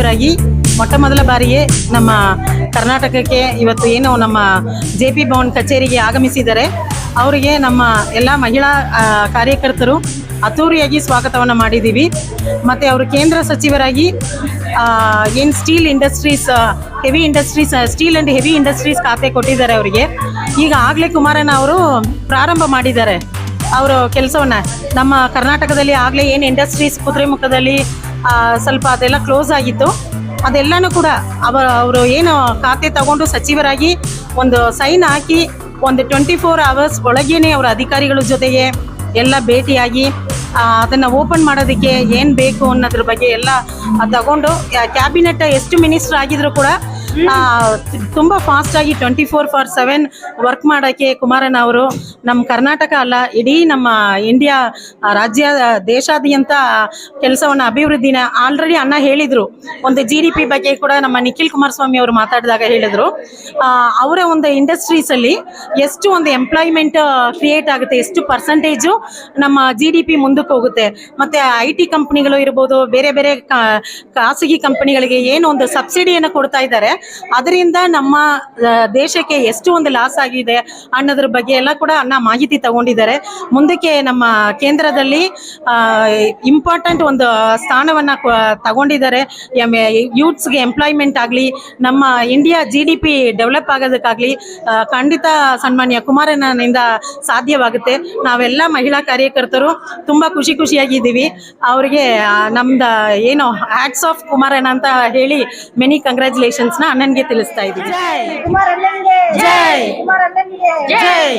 ಸಚಿವರಾಗಿ ಮೊಟ್ಟ ಮೊದಲ ಬಾರಿಗೆ ನಮ್ಮ ಕರ್ನಾಟಕಕ್ಕೆ ಇವತ್ತು ಏನು ನಮ್ಮ ಜೆ ಪಿ ಭವನ್ ಕಚೇರಿಗೆ ಆಗಮಿಸಿದ್ದಾರೆ. ಅವರಿಗೆ ನಮ್ಮ ಎಲ್ಲ ಮಹಿಳಾ ಕಾರ್ಯಕರ್ತರು ಅದ್ದೂರಿಯಾಗಿ ಸ್ವಾಗತವನ್ನು ಮಾಡಿದ್ದೀವಿ. ಮತ್ತು ಅವರು ಕೇಂದ್ರ ಸಚಿವರಾಗಿ ಏನು steel industries heavy industries steel and heavy industries ಖಾತೆ ಕೊಟ್ಟಿದ್ದಾರೆ ಅವರಿಗೆ. ಈಗ ಆಗಲೇ ಕುಮಾರಣ್ಣ ಅವರು ಪ್ರಾರಂಭ ಮಾಡಿದ್ದಾರೆ. ಅವರು ಕೆಲಸವನ್ನ ನಮ್ಮ ಕರ್ನಾಟಕದಲ್ಲಿ ಆಗಲೇ ಏನು ಇಂಡಸ್ಟ್ರೀಸ್ ಕುದುರೆಮುಖದಲ್ಲಿ ಸ್ವಲ್ಪ ಅದೆಲ್ಲ ಕ್ಲೋಸ್ ಆಗಿತ್ತು. ಅದೆಲ್ಲನೂ ಕೂಡ ಅವ ಅವರು ಏನು ಖಾತೆ ತಗೊಂಡು ಸಚಿವರಾಗಿ ಒಂದು ಸೈನ್ ಹಾಕಿ ಒಂದು ಟ್ವೆಂಟಿ ಫೋರ್ ಅವರ್ಸ್ ಒಳಗೇನೆ ಅವರ ಅಧಿಕಾರಿಗಳ ಜೊತೆಗೆ ಎಲ್ಲ ಭೇಟಿಯಾಗಿ ಅದನ್ನು ಓಪನ್ ಮಾಡೋದಕ್ಕೆ ಏನು ಬೇಕು ಅನ್ನೋದ್ರ ಬಗ್ಗೆ ಎಲ್ಲ ತಗೊಂಡು ಕ್ಯಾಬಿನೆಟ್ ಎಷ್ಟು ಮಿನಿಸ್ಟರ್ ಆಗಿದ್ರು ಕೂಡ ತುಂಬ ಫಾಸ್ಟ್ ಆಗಿ twenty four for seven work ಮಾಡೋಕ್ಕೆ ಕುಮಾರನ್ ಅವರು ನಮ್ಮ ಕರ್ನಾಟಕ ಅಲ್ಲ, ಇಡೀ ನಮ್ಮ ಇಂಡಿಯಾ ರಾಜ್ಯ ದೇಶಾದ್ಯಂತ ಕೆಲಸವನ್ನು, ಅಭಿವೃದ್ಧಿನ ಆಲ್ರೆಡಿ ಅಣ್ಣ ಹೇಳಿದ್ರು. ಒಂದು ಜಿ ಡಿ ಪಿ ಬಗ್ಗೆ ಕೂಡ ನಮ್ಮ ನಿಖಿಲ್ ಕುಮಾರಸ್ವಾಮಿ ಅವರು ಮಾತಾಡಿದಾಗ ಹೇಳಿದ್ರು. ಅವರ ಒಂದು ಇಂಡಸ್ಟ್ರೀಸ್ ಅಲ್ಲಿ ಎಷ್ಟು ಒಂದು ಎಂಪ್ಲಾಯ್ಮೆಂಟ್ ಕ್ರಿಯೇಟ್ ಆಗುತ್ತೆ, ಎಷ್ಟು ಪರ್ಸೆಂಟೇಜು ನಮ್ಮ ಜಿ ಡಿ ಪಿ ಮುಂದಕ್ಕೆ ಹೋಗುತ್ತೆ. ಮತ್ತೆ ಐ ಟಿ ಕಂಪ್ನಿಗಳು ಇರ್ಬೋದು, ಬೇರೆ ಬೇರೆ ಖಾಸಗಿ ಕಂಪನಿಗಳಿಗೆ ಏನು ಒಂದು ಸಬ್ಸಿಡಿಯನ್ನು ಕೊಡ್ತಾ ಇದ್ದಾರೆ ಅದರಿಂದ ನಮ್ಮ ದೇಶಕ್ಕೆ ಎಷ್ಟು ಒಂದು ಲಾಸ್ ಆಗಿದೆ ಅನ್ನೋದ್ರ ಬಗ್ಗೆ ಎಲ್ಲ ಕೂಡ ಅನ್ನ ಮಾಹಿತಿ ತಗೊಂಡಿದ್ದಾರೆ. ಮುಂದಕ್ಕೆ ನಮ್ಮ ಕೇಂದ್ರದಲ್ಲಿ ಇಂಪಾರ್ಟೆಂಟ್ ಒಂದು ಸ್ಥಾನವನ್ನ ತಗೊಂಡಿದ್ದಾರೆ. ಯೂತ್ಸ್ಗೆ ಎಂಪ್ಲಾಯ್ಮೆಂಟ್ ಆಗಲಿ, ನಮ್ಮ India G D P develop ಆಗೋದಕ್ಕಾಗಲಿ ಖಂಡಿತ ಸನ್ಮಾನ್ಯ ಕುಮಾರಣ್ಣನಿಂದ ಸಾಧ್ಯವಾಗುತ್ತೆ. ನಾವೆಲ್ಲ ಮಹಿಳಾ ಕಾರ್ಯಕರ್ತರು ತುಂಬ ಖುಷಿ ಖುಷಿಯಾಗಿದ್ದೀವಿ. ಅವರಿಗೆ ನಮ್ದು, ಏನು ಹ್ಯಾಟ್ಸ್ ಆಫ್ ಕುಮಾರಣ್ಣ ಅಂತ ಹೇಳಿ ಮೆನಿ ಕಂಗ್ರ್ಯಾಚುಲೇಷನ್ಸ್ನ ಅಣ್ಣನಿಗೆ ತಿಳಿಸ್ತಾ ಇದ್ದೀವಿ ಕುಮಾರಣ್ಣನಿಗೆ ಜೈ ಕುಮಾರಣ್ಣನಿಗೆ ಜೈ